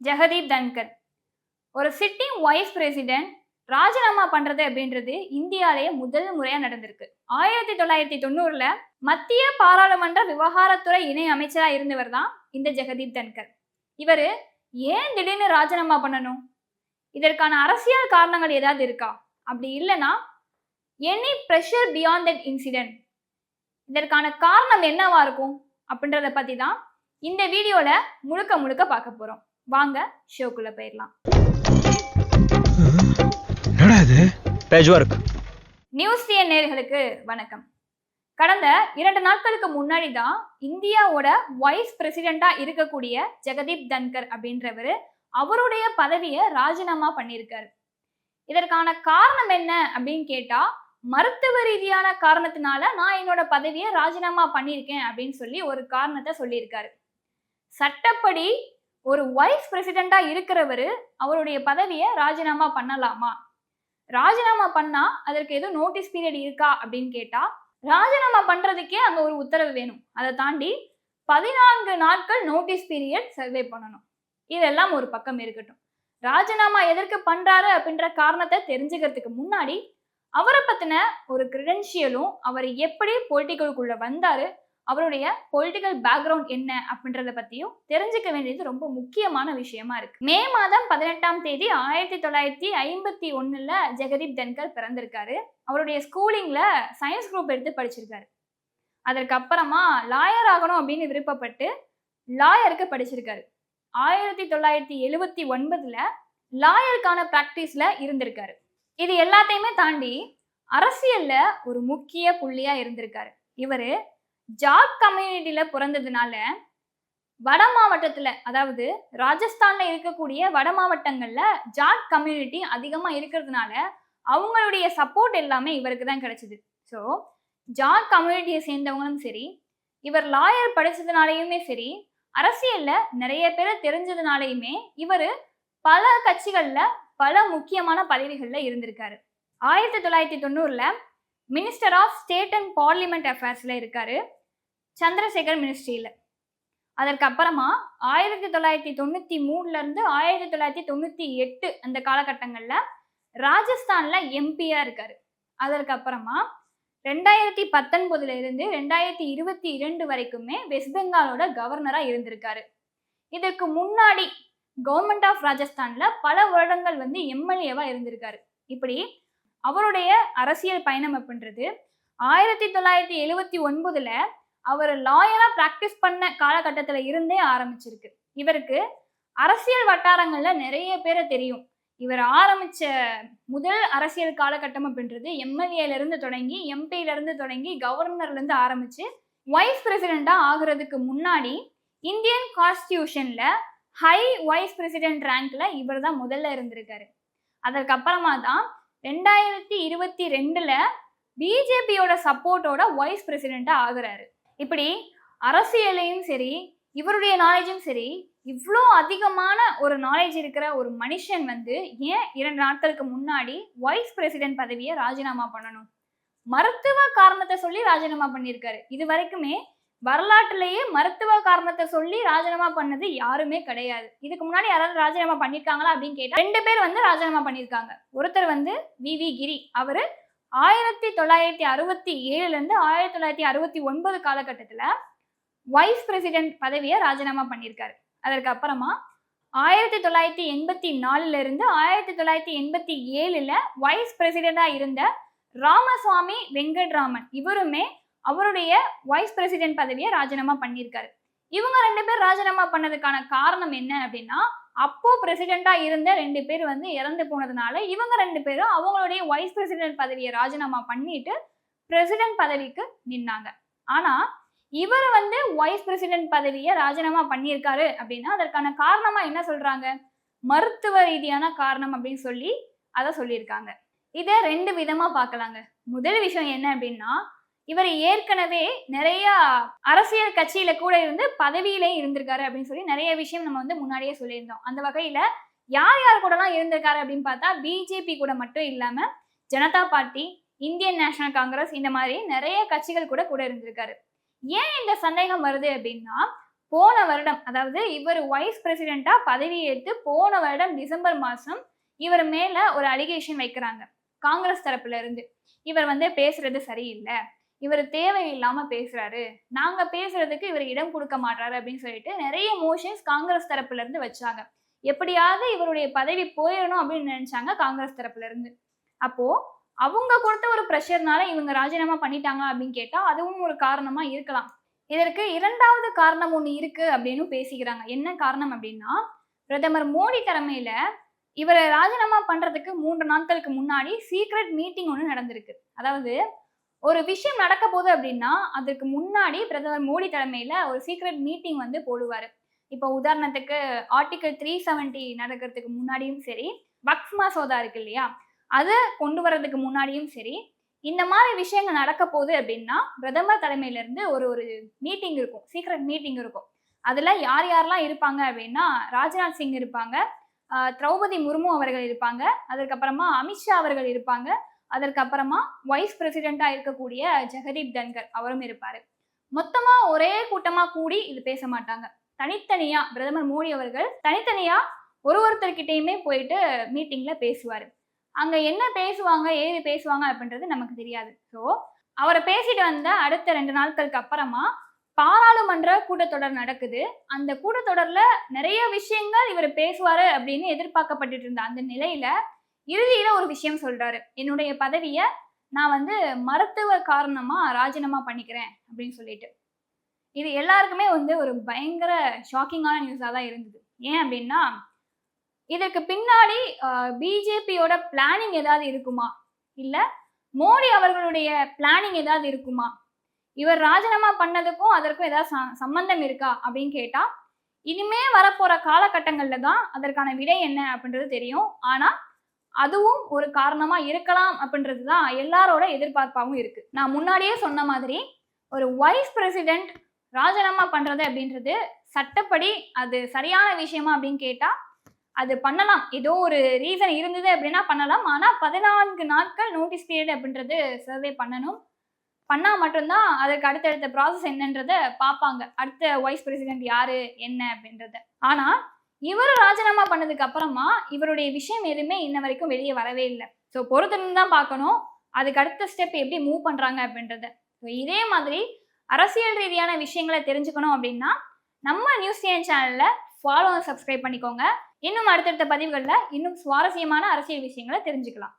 ஜெகதீப் தன்கர். ஒரு sitting vice president ராஜினாமா பண்றது அப்படின்றது இந்தியாலேயே முதல் முறையா நடந்திருக்கு. ஆயிரத்தி தொள்ளாயிரத்தி தொண்ணூறுல மத்திய பாராளுமன்ற விவகாரத்துறை இணை அமைச்சரா இருந்தவர் தான் இந்த ஜெகதீப் தன்கர். இவரு ஏன் திடீர்னு ராஜினாமா பண்ணணும்? இதற்கான அரசியல் காரணங்கள் ஏதாவது இருக்கா? அப்படி இல்லைன்னா any pressure beyond that incident இதற்கான காரணம் என்னவா இருக்கும்? அப்படின்றத பத்தி தான் இந்த வீடியோல முழுக்க முழுக்க பார்க்க போறோம். வாங்க ஷோக்குள்ள போயிடலாம். என்னடா இது? பேஜ் ஒர்க் நியூஸ் டிஎன் நேர்களுக்கு வணக்கம். கடந்த இரண்டு நாட்களுக்கு முன்னாடி தான் இந்தியாவோட வைஸ் பிரசிடெண்டா இருக்கக்கூடிய ஜெகதீப் தன்கர் அப்படின்றவர் அவருடைய பதவியை ராஜினாமா பண்ணியிருக்காரு. இதற்கான காரணம் என்ன அப்படின்னு கேட்டா மருத்துவ ரீதியான காரணத்தினால நான் என்னோட பதவியை ராஜினாமா பண்ணியிருக்கேன் அப்படின்னு சொல்லி ஒரு காரணத்தை சொல்லியிருக்காரு. சட்டப்படி ஒரு வைஸ் பிரசிடெண்டா இருக்கிறவர் அவருடைய பதவியை ராஜினாமா பண்ணலாமா? ராஜினாமா பண்ணா அதற்கு எதுவும் நோட்டீஸ் பீரியட் இருக்கா அப்படின்னு கேட்டா ராஜினாமா பண்றதுக்கே அங்க ஒரு உத்தரவு வேணும். அதை தாண்டி பதினான்கு நாட்கள் நோட்டீஸ் பீரியட் சர்வே பண்ணணும். இதெல்லாம் ஒரு பக்கம் இருக்கட்டும். ராஜினாமா எதற்கு பண்றாரு அப்படின்ற காரணத்தை தெரிஞ்சுக்கிறதுக்கு முன்னாடி அவரை பத்தின ஒரு கிரெடென்ஷியலும் அவர் எப்படி பொலிட்டிக்கலுக்குள்ள வந்தாரு அவருடைய பொலிட்டிக்கல் பேக்ரவுண்ட் என்ன அப்படின்றத பத்தியும் தெரிஞ்சுக்க வேண்டியது ரொம்ப முக்கியமான விஷயமா இருக்கு. மே மாதம் பதினெட்டாம் தேதி ஆயிரத்தி தொள்ளாயிரத்தி ஐம்பத்தி ஒண்ணுல ஜெகதீப் தன்கர் பிறந்திருக்காரு. அவருடைய ஸ்கூலிங்ல சயின்ஸ் குரூப் எடுத்து படிச்சிருக்காரு. அதற்கு அப்புறமா லாயர் ஆகணும் அப்படின்னு விருப்பப்பட்டு லாயருக்கு படிச்சிருக்காரு. ஆயிரத்தி தொள்ளாயிரத்தி எழுவத்தி ஒன்பதுல லாயருக்கான ப்ராக்டிஸ்ல இருந்திருக்காரு. இது எல்லாத்தையுமே தாண்டி அரசியல்ல ஒரு முக்கிய புள்ளியா இருந்திருக்காரு. இவரு ஜாட் கம்யூனிட்டியில பிறந்ததுனால வட மாவட்டத்துல அதாவது ராஜஸ்தான்ல இருக்கக்கூடிய வட மாவட்டங்கள்ல ஜாட் கம்யூனிட்டி அதிகமா இருக்கிறதுனால அவங்களுடைய சப்போர்ட் எல்லாமே இவருக்கு தான் கிடைச்சது. ஸோ ஜாட் கம்யூனிட்டியை சேர்ந்தவங்களும் சரி இவர் லாயர் படிச்சதுனாலையுமே சரி அரசியல்ல நிறைய பேரை தெரிஞ்சதுனாலையுமே இவர் பல கட்சிகள்ல பல முக்கியமான பதவிகள்ல இருந்திருக்காரு. ஆயிரத்தி தொள்ளாயிரத்தி தொண்ணூறுல minister of state and parliament அஃபேர்ஸ்ல இருக்காரு. சந்திரசேகர் மினிஸ்ட்ரியில் அதற்கப்புறமா ஆயிரத்தி தொள்ளாயிரத்தி தொண்ணூற்றி மூணுலேருந்து ஆயிரத்தி தொள்ளாயிரத்தி தொண்ணூற்றி எட்டு அந்த காலகட்டங்களில் ராஜஸ்தானில் எம்பியாக இருக்கார். அதற்கப்புறமா ரெண்டாயிரத்தி பத்தொன்பதுல இருந்து ரெண்டாயிரத்தி இருபத்தி இரண்டு வரைக்குமே வெஸ்ட் பெங்காலோட கவர்னராக இருந்திருக்காரு. இதற்கு முன்னாடி கவர்மெண்ட் ஆஃப் ராஜஸ்தான்ல பல வருடங்கள் வந்து எம்எல்ஏவா இருந்திருக்காரு. இப்படி அவருடைய அரசியல் பயணம் அப்படின்றது ஆயிரத்தி தொள்ளாயிரத்தி எழுவத்தி ஒன்பதுல அவர் லாயரா பிராக்டிஸ் பண்ண காலகட்டத்துல இருந்தே ஆரம்பிச்சிருக்கு. இவருக்கு அரசியல் வட்டாரங்கள்ல நிறைய பேரை தெரியும். இவர் ஆரம்பிச்ச முதல் அரசியல் காலகட்டம் அப்படின்றது எம்எல்ஏல இருந்து தொடங்கி எம்பியிலேருந்து இருந்து தொடங்கி கவர்னர்ல இருந்து ஆரம்பிச்சு வைஸ் பிரசிடெண்டா ஆகுறதுக்கு முன்னாடி இந்தியன் கான்ஸ்டியூஷன்ல ஹை வைஸ் பிரசிடென்ட் ரேங்க்ல இவர் தான் முதல்ல இருந்திருக்காரு. அதற்கப்புறமா தான் ரெண்டாயிரத்தி இருபத்தி ரெண்டுல பிஜேபியோட சப்போர்ட்டோட வைஸ் பிரசிடெண்டா ஆகுறாரு. இப்படி அரசியலையும் சரி இவருடைய நாலேஜும் சரி இவ்வளோ அதிகமான ஒரு நாலேஜ் இருக்கிற ஒரு மனுஷன் வந்து ஏன் இரண்டு நாட்களுக்கு முன்னாடி வைஸ் பிரசிடென்ட் பதவியை ராஜினாமா பண்ணணும்? மருத்துவ காரணத்தை சொல்லி ராஜினாமா பண்ணியிருக்காரு. இது வரைக்குமே வரலாற்றுலேயே மருத்துவ காரணத்தை சொல்லி ராஜினாமா பண்ணது யாருமே கிடையாது. இதுக்கு முன்னாடி யாராவது ராஜினாமா பண்ணியிருக்காங்களா அப்படின்னு கேட்டால் ரெண்டு பேர் வந்து ராஜினாமா பண்ணியிருக்காங்க. ஒருத்தர் வந்து வி வி கிரி. அவர் ஆயிரத்தி தொள்ளாயிரத்தி அறுபத்தி ஏழுலேருந்து ஆயிரத்தி தொள்ளாயிரத்தி அறுபத்தி ஒன்பது காலகட்டத்தில் வைஸ் பிரசிடென்ட் பதவியை ராஜினாமா பண்ணியிருக்காரு. அதற்கு அப்புறமா ஆயிரத்தி தொள்ளாயிரத்தி எண்பத்தி நாலுலேருந்து ஆயிரத்தி தொள்ளாயிரத்தி எண்பத்தி ஏழில் வைஸ் பிரசிடெண்டா இருந்த ராமசுவாமி வெங்கட்ராமன் இவருமே அவருடைய வைஸ் பிரசிடென்ட் பதவியை ராஜினாமா பண்ணியிருக்காரு. இவங்க ரெண்டு பேர் ராஜினாமா பண்ணதுக்கான காரணம் என்ன அப்படின்னா அப்போ பிரசிடெண்டா இருந்த ரெண்டு பேர் வந்து இறந்து போனதுனால இவங்க ரெண்டு பேரும் அவங்களுடைய வைஸ் பிரசிடென்ட் பதவியை ராஜினாமா பண்ணிட்டு பிரசிடென்ட் பதவிக்கு நின்னாங்க. ஆனா இவர் வந்து வைஸ் பிரசிடென்ட் பதவியை ராஜினாமா பண்ணியிருக்காரு அப்படின்னா அதற்கான காரணமா என்ன சொல்றாங்க? மருத்துவ ரீதியான காரணம் அப்படின்னு சொல்லி அதை சொல்லியிருக்காங்க. இதை ரெண்டு விதமா பார்க்கலாங்க. முதல் விஷயம் என்ன அப்படின்னா இவர் ஏற்கனவே நிறைய அரசியல் கட்சியில கூட இருந்து பதவியிலே இருந்திருக்காரு அப்படின்னு சொல்லி நிறைய விஷயம் நம்ம வந்து முன்னாடியே சொல்லியிருந்தோம். அந்த வகையில யார் யார் கூடலாம் இருந்திருக்காரு அப்படின்னு பார்த்தா பிஜேபி கூட மட்டும் இல்லாம Janata party Indian national congress இந்த மாதிரி நிறைய கட்சிகள் கூட கூட இருந்திருக்காரு. ஏன் இந்த சந்தேகம் வருது அப்படின்னா போன வருடம் அதாவது இவர் வைஸ் பிரசிடென்ட்டா பதவியேற்று போன வருடம் டிசம்பர் மாசம் இவர் மேல ஒரு அலிகேஷன் வைக்கிறாங்க. காங்கிரஸ் தரப்புல இருந்து. இவர் வந்து பேசுறது சரியில்லை. இவர் தேவையில்லாம பேசுறாரு. நாங்க பேசுறதுக்கு இவர் இடம் கொடுக்க மாட்டாரு அப்படின்னு சொல்லிட்டு நிறைய மோஷன்ஸ் காங்கிரஸ் தரப்புல இருந்து வச்சாங்க. எப்படியாவது இவருடைய பதவி போயிடணும் அப்படின்னு நினைச்சாங்க காங்கிரஸ் தரப்புல இருந்து அப்போ அவங்க கொடுத்த ஒரு ப்ரெஷர்னால இவங்க ராஜினாமா பண்ணிட்டாங்க அப்படின்னு கேட்டா அதுவும் ஒரு காரணமா இருக்கலாம். இதற்கு இரண்டாவது காரணம் ஒன்று இருக்கு அப்படின்னு பேசிக்கிறாங்க. என்ன காரணம் அப்படின்னா பிரதமர் மோடி தலைமையில இவரை ராஜினாமா பண்றதுக்கு மூன்று நாட்களுக்கு முன்னாடி சீக்ரெட் மீட்டிங் ஒன்று நடந்திருக்கு. அதாவது ஒரு விஷயம் நடக்க போகுது அப்படின்னா அதுக்கு முன்னாடி பிரதமர் மோடி தலைமையில ஒரு சீக்ரெட் மீட்டிங் வந்து போடுவார். இப்போ உதாரணத்துக்கு ஆர்டிகல் த்ரீ செவன்டி நடக்கிறதுக்கு முன்னாடியும் சரி வக்ஃப் மசோதா இருக்கு இல்லையா? அதை கொண்டு வர்றதுக்கு முன்னாடியும் சரி இந்த மாதிரி விஷயங்கள் நடக்க போகுது அப்படின்னா பிரதமர் தலைமையிலேருந்து ஒரு ஒரு மீட்டிங் இருக்கும். சீக்ரெட் மீட்டிங் இருக்கும். அதில் யார் யாரெல்லாம் இருப்பாங்க அப்படின்னா ராஜ்நாத் சிங் இருப்பாங்க திரௌபதி முர்மு அவர்கள் இருப்பாங்க அதுக்கப்புறமா அமித்ஷா அவர்கள் இருப்பாங்க அதற்கப்புறமா வைஸ் பிரசிடென்டா இருக்கக்கூடிய ஜெகதீப் தன்கர் அவரும் இருப்பாரு. மொத்தமா ஒரே கூட்டமா கூடி இது பேச மாட்டாங்க. தனித்தனியா பிரதமர் மோடி அவர்கள் தனித்தனியா ஒரு ஒருத்தர்கிட்டயுமே போயிட்டு மீட்டிங்ல பேசுவாரு. அங்க என்ன பேசுவாங்க ஏது பேசுவாங்க அப்படின்றது நமக்கு தெரியாது. ஸோ அவரை பேசிட்டு வந்த அடுத்த ரெண்டு நாட்களுக்கு அப்புறமா பாராளுமன்ற கூட்டத்தொடர் நடக்குது. அந்த கூட்டத்தொடர்ல நிறைய விஷயங்கள் இவர் பேசுவாரு அப்படின்னு எதிர்பார்க்கப்பட்டுட்டு இருந்த அந்த நிலையில இறுதியில ஒரு விஷயம் சொல்றாரு. என்னுடைய பதவிய நான் வந்து மருத்துவ காரணமா ராஜினாமா பண்ணிக்கிறேன் அப்படின்னு சொல்லிட்டு. இது எல்லாருக்குமே வந்து ஒரு பயங்கர ஷாக்கிங்கான நியூஸா தான் இருந்தது. ஏன் அப்படின்னா இதற்கு பின்னாடி பிஜேபியோட பிளானிங் ஏதாவது இருக்குமா? இல்ல மோடி அவர்களுடைய பிளானிங் ஏதாவது இருக்குமா? இவர் ராஜினாமா பண்ணதுக்கும் அதற்கும் ஏதாவது சம்பந்தம் இருக்கா? அப்படின்னு கேட்டா இனிமே வரப்போற காலகட்டங்கள்ல தான் அதற்கான விடை என்ன அப்படின்றது தெரியும். ஆனா அதுவும் ஒரு காரணமா இருக்கலாம் அப்படின்றது தான் எல்லாரோட எதிர்பார்ப்பாகவும் இருக்கு. நான் முன்னாடியே சொன்ன மாதிரி ஒரு வைஸ் பிரசிடென்ட் ராஜினாமா பண்றது அப்படின்றது சட்டப்படி அது சரியான விஷயமா அப்படின்னு கேட்டா அது பண்ணலாம். ஏதோ ஒரு ரீசன் இருந்தது அப்படின்னா பண்ணலாம். ஆனா பதினான்கு நாட்கள் நோட்டீஸ் பீரியட் அப்படின்றது சர்வே பண்ணணும். பண்ணா மட்டும்தான் அதுக்கு அடுத்தடுத்த ப்ராசஸ் என்னன்றத பார்ப்பாங்க. அடுத்த வைஸ் பிரசிடென்ட் யாரு என்ன அப்படின்றத. ஆனா இவர் ராஜினாமா பண்ணதுக்கு அப்புறமா இவருடைய விஷயம் எதுவுமே இன்ன வரைக்கும் வெளியே வரவே இல்லை. ஸோ பொறுத்திருந்து தான் பார்க்கணும். அதுக்கு அடுத்த ஸ்டெப் எப்படி மூவ் பண்ணுறாங்க அப்படின்றத. ஸோ இதே மாதிரி அரசியல் ரீதியான விஷயங்களை தெரிஞ்சுக்கணும் அப்படின்னா நம்ம நியூஸ் டிஎன் சேனலில் ஃபாலோ சப்ஸ்கிரைப் பண்ணிக்கோங்க. இன்னும் அடுத்தடுத்த பதிவுகளில் இன்னும் சுவாரஸ்யமான அரசியல் விஷயங்களை தெரிஞ்சுக்கலாம்.